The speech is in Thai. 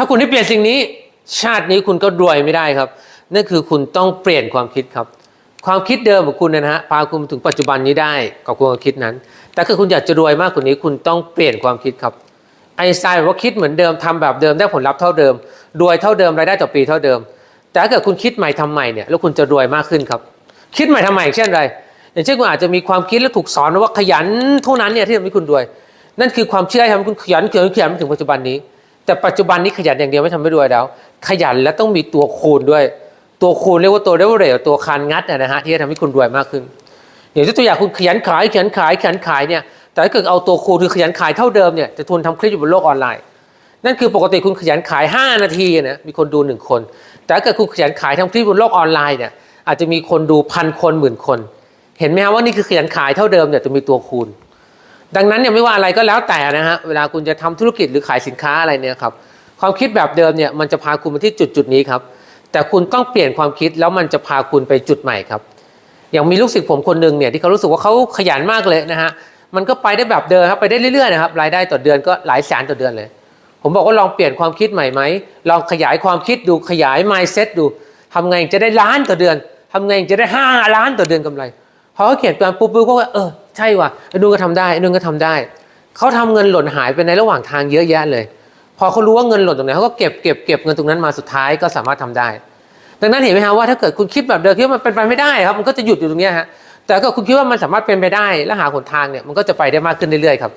ถ้าคุณไม่เปลี่ยนสิ่งนี้ ชาตินี้คุณก็รวยไม่ได้ครับนั่นคือคุณต้องเปลี่ยนความคิดครับ ความคิดเดิมของคุณเนยนะฮะพาคุณมาถึงปัจจุบันนี้ได้กับความคิดนั้น แต่ถ้าคุณอยากจะรวยมากกว่านี้คุณต้องเปลี่ยนความคิดครับไอน์สไตน์บอกว่าคิดเหมือนเดิมทำแบบเดิมได้ผลลัพธ์เท่าเดิมรวยเท่าเดิมรายได้ต่อปีเท่าเดิม แต่ถ้าเกิดคุณคิดใหม่ทำใหม่เนี่ยแล้วคุณจะรวยมากขึ้นครับ คิดใหม่ทำใหม่อย่างเช่นไร อย่างเช่นคุณอาจจะมีความคิดแล้วถูกสอนว่าขยันเท่านั้นเนี่ยที่ทำให้คุณรวย นั่นคือความเชื่อที่ทำให้คุณขยันขยันขยันมาถึงปัจจุบันนี้ แต่ปัจจุบันนี้ขยันอย่างเดียวไม่ทำให้รวยแล้ว ขยันแล้วต้องมีตัวคูณด้วย ตัวคูณเรียกว่าตัวเรเวลเรตัวคานงัดนะฮะที่จะทำให้คุณรวยมากขึ้น อย่างที่ตัวอย่างคุณขยันขายขยันขายขยันขายเนี่ยแต่ถ้าเกิดเอาตัวคูณคือขยันขายเท่าเดิมเนี่ยจะทุนทำคลิปอยู่บนโลกออนไลน์ นั่นคือปกติคุณขยันขาย 5 นาทีนะมีคนดูหนึ่งคน แต่ถ้าเกิดคุณขยันขายทำคลิปบนโลกออนไลน์เนี่ยอาจจะมีคนดูพันคนหมื่นคน เห็นไหมฮะว่านี่คือขยันขายเท่าเดิมเนี่ยจะมีตัวคูณ ดังนั้นเนี่ยไม่ว่าอะไรก็แล้วแต่นะฮะเวลาคุณจะทำธุรกิจหรือขายสินค้าอะไรเนี่ยครับความคิดแบบเดิมเนี่ยมันจะพาคุณมาที่จุดจุดนี้ครับ แต่คุณต้องเปลี่ยนความคิดแล้วมันจะพาคุณไปจุดใหม่ครับ อย่างมีลูกศิษย์ผมคนหนึ่งเนี่ยที่เขารู้สึกว่าเขาขยันมากเลยนะฮะมันก็ไปได้แบบเดิมครับไปได้เรื่อยๆนะครับรายได้ต่อเดือนก็หลายแสนต่อเดือนเลย ผมบอกว่าลองเปลี่ยนความคิดใหม่ไหมลองขยายความคิดดูขยาย mindset ดูทำไงจะได้ล้านต่อเดือนทำไงจะได้ห้าล้านต่อเดือนกำไรพอเขาเขียนการปุ๊บปุ๊บก็ว่าเออ ใช่ว่ะไอ้นุ่นก็ทำได้ไอ้นุ่นก็ทำได้ เขาทำเงินหล่นหายไปในระหว่างทางเยอะแยะเลย พอเขารู้ว่าเงินหล่นตรงไหนเขาก็เก็บเก็บเก็บเงินตรงนั้นมาสุดท้ายก็สามารถทำได้ ดังนั้นเห็นไหมฮะว่าถ้าเกิดคุณคิดแบบเดิมคิดว่ามันเป็นไปไม่ได้ครับมันก็จะหยุดอยู่ตรงนี้ฮะแต่ถ้าเกิดคุณคิดว่ามันสามารถเป็นไปได้และหาหนทางเนี่ยมันก็จะไปได้มากขึ้นเรื่อยๆครับ